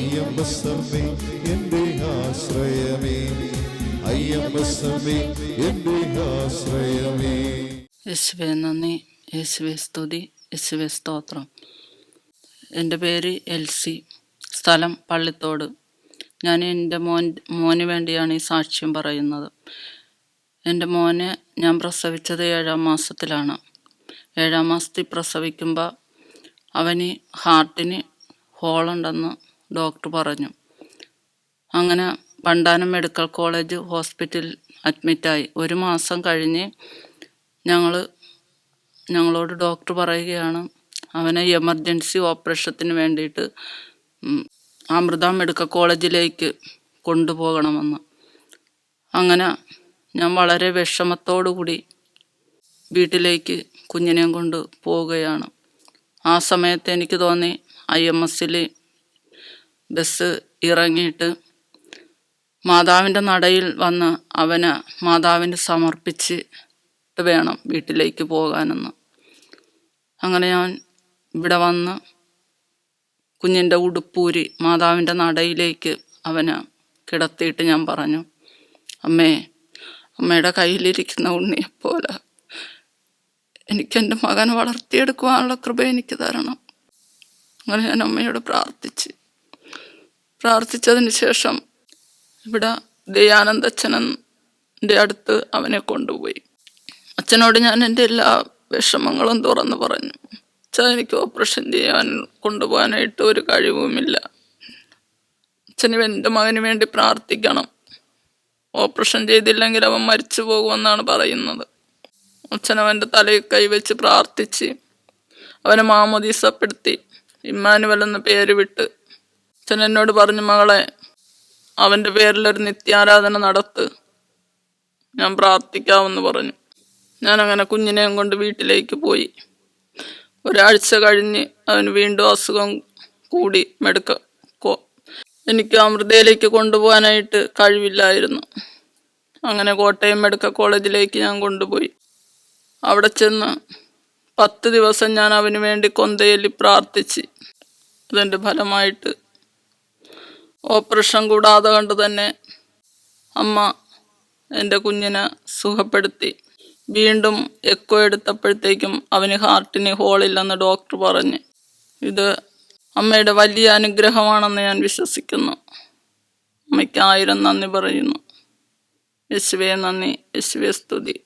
അയ്യമ്പസമ്മേ എന്റെ ആശ്രയമേ. അയ്യമ്പസമ്മേ എന്റെ ആശ്രയമേ. യേശുവെ നന്ദി. യേശുവെ സ്തുതി. യേശുവെ സ്തോത്രം. എന്റെ പേര് എൽസി. സ്ഥലം പള്ളിത്തോട്. ഞാൻ എന്റെ മോൻ മോന് വേണ്ടിയാണ് ഈ സാക്ഷ്യം പറയുന്നത്. എന്റെ മോനെ ഞാൻ പ്രസവിച്ചത് ഏഴാം മാസത്തിലാണ്. ഏഴാം മാസത്തിൽ പ്രസവിക്കുമ്പോൾ അവന് ഹാർട്ടിന് ഹോളുണ്ടെന്ന് ഡോക്ടർ പറഞ്ഞു. അങ്ങനെ വണ്ടാനം മെഡിക്കൽ കോളേജ് ഹോസ്പിറ്റലിൽ അഡ്മിറ്റായി. ഒരു മാസം കഴിഞ്ഞ് ഞങ്ങൾ ഞങ്ങളോട് ഡോക്ടർ പറയുകയാണ് അവനെ എമർജൻസി ഓപ്പറേഷത്തിന് വേണ്ടിയിട്ട് അമൃത മെഡിക്കൽ കോളേജിലേക്ക് കൊണ്ടുപോകണമെന്ന്. അങ്ങനെ ഞാൻ വളരെ വിഷമത്തോടു കൂടി വീട്ടിലേക്ക് കുഞ്ഞിനെയും കൊണ്ട് പോവുകയാണ്. ആ സമയത്ത് എനിക്ക് തോന്നി ഐ എം എസിൽ ബസ് ഇറങ്ങിയിട്ട് മാതാവിന്റെ നടയിൽ വന്ന് അവന് മാതാവിന് സമർപ്പിച്ച് വേണം വീട്ടിലേക്ക് പോകാനെന്ന്. അങ്ങനെ ഞാൻ ഇവിടെ വന്ന് കുഞ്ഞിന്റെ ഉടുപ്പൂരി മാതാവിന്റെ നടയിലേക്ക് അവന് കിടത്തിയിട്ട് ഞാൻ പറഞ്ഞു അമ്മേ അമ്മയുടെ കയ്യിലിരിക്കുന്ന ഉണ്ണിയെപ്പോലെ എനിക്ക് മകൻ വളർത്തിയെടുക്കുവാനുള്ള കൃപ എനിക്ക് തരണം. അങ്ങനെ ഞാൻ അമ്മയോട് പ്രാർത്ഥിച്ച് പ്രാർത്ഥിച്ചതിന് ശേഷം ഇവിടെ ദയാനന്ദച്ഛനന്റെ അടുത്ത് അവനെ കൊണ്ടുപോയി. അച്ഛനോട് ഞാൻ എന്റെ എല്ലാ വിഷമങ്ങളും തുറന്നു പറഞ്ഞു. അച്ഛൻ എനിക്ക് ഓപ്പറേഷൻ ചെയ്യാൻ കൊണ്ടുപോകാനായിട്ട് ഒരു കഴിവുമില്ല. അച്ഛന് എന്റെ മകന് വേണ്ടി പ്രാർത്ഥിക്കണം. ഓപ്പറേഷൻ ചെയ്തില്ലെങ്കിൽ അവൻ മരിച്ചു പോകുമെന്നാണ് പറയുന്നത്. അച്ഛൻ അവന്റെ തലയിൽ കൈവച്ച് പ്രാർത്ഥിച്ച് അവനെ മാമോദീസപ്പെടുത്തി. ഇമ്മാനുവൽ എന്ന പേര് വിട്ട് അച്ഛൻ എന്നോട് പറഞ്ഞു മകളെ അവന്റെ പേരിലൊരു നിത്യാരാധന നടത്ത്. ഞാൻ പ്രാർത്ഥിക്കാമെന്ന് പറഞ്ഞു. ഞാൻ അങ്ങനെ കുഞ്ഞിനെയും കൊണ്ട് വീട്ടിലേക്ക് പോയി. ഒരാഴ്ച കഴിഞ്ഞ് അവന് വീണ്ടും അസുഖം കൂടി മെടുക്ക എനിക്ക് അമൃതയിലേക്ക് കൊണ്ടുപോകാനായിട്ട് കഴിവില്ലായിരുന്നു. അങ്ങനെ കോട്ടയം മെഡിക്കൽ കോളേജിലേക്ക് ഞാൻ കൊണ്ടുപോയി. അവിടെ ചെന്ന് പത്ത് ദിവസം ഞാൻ അവന് വേണ്ടി കൊന്തയിൽ പ്രാർത്ഥിച്ച്. അതിന്റെ ഫലമായിട്ട് ഓപ്പറേഷൻ കൂടാതെ കണ്ട് തന്നെ അമ്മ എന്റെ കുഞ്ഞിനെ സുഖപ്പെടുത്തി. വീണ്ടും എക്കോ എടുത്തപ്പോഴത്തേക്കും അവന് ഹാർട്ടിന് ഹോളില്ലെന്ന് ഡോക്ടർ പറഞ്ഞ്. ഇത് അമ്മയുടെ വലിയ അനുഗ്രഹമാണെന്ന് ഞാൻ വിശ്വസിക്കുന്നു. അമ്മയ്ക്ക് ആയിരം നന്ദി പറയുന്നു. യേശുവേ നന്ദി. യേശുവേ സ്തുതി.